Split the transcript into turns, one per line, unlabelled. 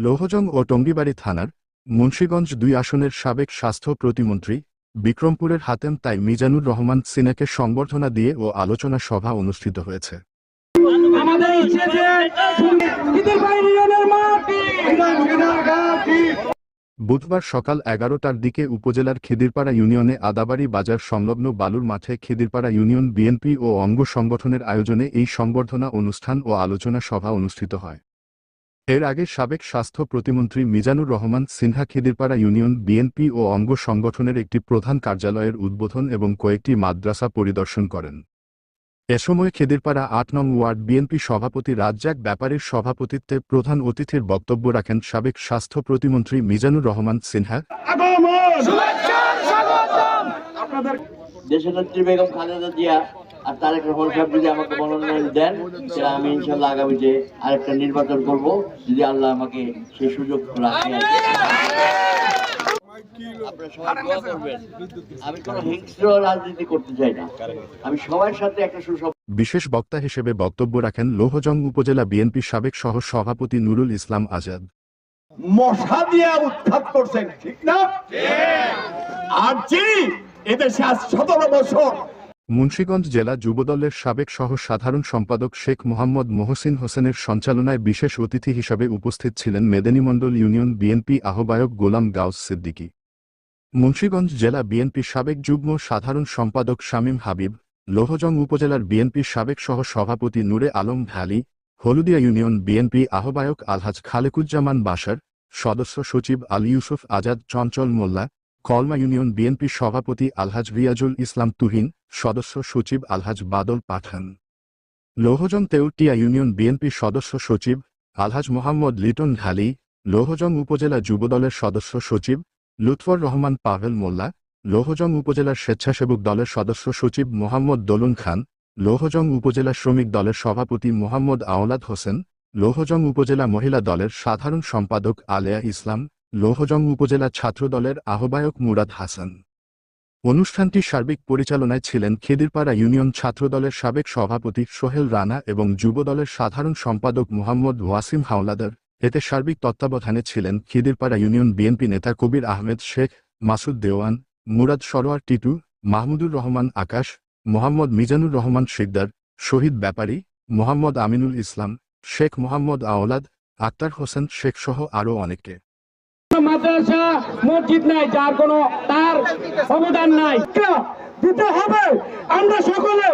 লৌহজং ও টঙ্গিবাড়ি থানার মুন্সীগঞ্জ দুই আসনের সাবেক স্বাস্থ্য প্রতিমন্ত্রী বিক্রমপুরের হাতেম তাই মিজানুর রহমান সিনাকে সংবর্ধনা দিয়ে ও আলোচনা সভা অনুষ্ঠিত হয়েছে।
আমাদের ইচ্ছে যে
বুধবার সকাল এগারোটার দিকে উপজেলার খিদিরপাড়া ইউনিয়নে আদাবাড়ি বাজার সংলগ্ন বালুর মাঠে খিদিরপাড়া ইউনিয়ন বিএনপি ও অঙ্গ সংগঠনের আয়োজনে এই সংবর্ধনা অনুষ্ঠান ও আলোচনা সভা অনুষ্ঠিত হয়। এর আগে সাবেক স্বাস্থ্য প্রতিমন্ত্রী মিজানুর রহমান সিনহা খিদিরপাড়া ইউনিয়ন বিএনপি ও অঙ্গ সংগঠনের একটি প্রধান কার্যালয়ের উদ্বোধন এবং কয়েকটি মাদ্রাসা পরিদর্শন করেন। এ সময় খেদিরপাড়া আট নং ওয়ার্ড বিএনপি সভাপতি রাজ্জাক ব্যাপারীর সভাপতিত্বে প্রধান অতিথির বক্তব্য রাখেন সাবেক স্বাস্থ্য প্রতিমন্ত্রী মিজানুর রহমান সিনহা।
দেশনেত্রী বেগম খালেদা জিয়া আর তারেক রহমান সাহেব যদি আমাকে মনোনয়ন দেন তাহলে আমি ইনশাল্লাহ আগামীতে আরেকটা নির্বাচন করব যদি আল্লাহ আমাকে সেই সুযোগ রাখে
বিশেষ বক্তা হিসেবে বক্তব্য রাখেন লৌহজং উপজেলা বিএনপি সাবেক সহ সভাপতি নুরুল ইসলাম আজাদ।
মশা দিয়ে উৎখাত করছেন ঠিক না? আর এদেশে আজ সতেরো বছর
মুন্সীগঞ্জ জেলা যুবদলের সাবেক সহ সাধারণ সম্পাদক শেখ মোহাম্মদ মোহসিন হোসেনের সঞ্চালনায় বিশেষ অতিথি হিসাবে উপস্থিত ছিলেন মেদিনীমণ্ডল ইউনিয়ন বিএনপি আহ্বায়ক গোলাম গাউস সিদ্দিকী। মুন্সীগঞ্জ জেলা বিএনপি সাবেক যুগ্ম সাধারণ সম্পাদক শামীম হাবিব, লোহজং উপজেলার বিএনপির সাবেক সহ সভাপতি নূরে আলম ভ্যালি হলুদিয়া ইউনিয়ন বিএনপি আহ্বায়ক আলহাজ খালেকুজ্জামান বাসার সদস্য সচিব আলী ইউসুফ আজাদ চঞ্চল মোল্লা কলমা ইউনিয়ন বিএনপির সভাপতি আলহাজ রিয়াজুল ইসলাম তুহিন, সদস্য সচিব আলহাজ বাদল পাঠান। লৌহজং তেউটিয়া ইউনিয়ন বিএনপির সদস্য সচিব আলহাজ মোহাম্মদ লিটন ঢালি, লৌহজং উপজেলা যুবদলের সদস্য সচিব লুৎফর রহমান পাভেল মোল্লা, লৌহজং উপজেলার স্বেচ্ছাসেবক দলের সদস্য সচিব মোহাম্মদ দলুন খান, লৌহজং উপজেলা শ্রমিক দলের সভাপতি মোহাম্মদ আওলাদ হোসেন, লৌহজং উপজেলা মহিলা দলের সাধারণ সম্পাদক আলেয়া ইসলাম লৌহজং উপজেলা ছাত্র দলের আহ্বায়ক মুরাদ হাসান। অনুষ্ঠানটি সার্বিক পরিচালনায় ছিলেন খিদিরপাড়া ইউনিয়ন ছাত্রদলের সাবেক সভাপতি সোহেল রানা এবং যুবদলের সাধারণ সম্পাদক মোহাম্মদ ওয়াসিম হাওলাদার। এতে সার্বিক তত্ত্বাবধানে ছিলেন খিদিরপাড়া ইউনিয়ন বিএনপি নেতা কবির আহমেদ শেখ, মাসুদ দেওয়ান, মুরাদ সরোয়ার টিটু, মাহমুদুর রহমান আকাশ, মোহাম্মদ মিজানুর রহমান শিকদার, শহীদ ব্যাপারী, মোহাম্মদ আমিনুল ইসলাম, শেখ মোহাম্মদ আওলাদ, আক্তার হোসেন শেখসহ আরও অনেকে।
মাদ্রাসা মসজিদ নাই যার কোনো তার অবদান নাই। দিতে হবে আমরা সকলে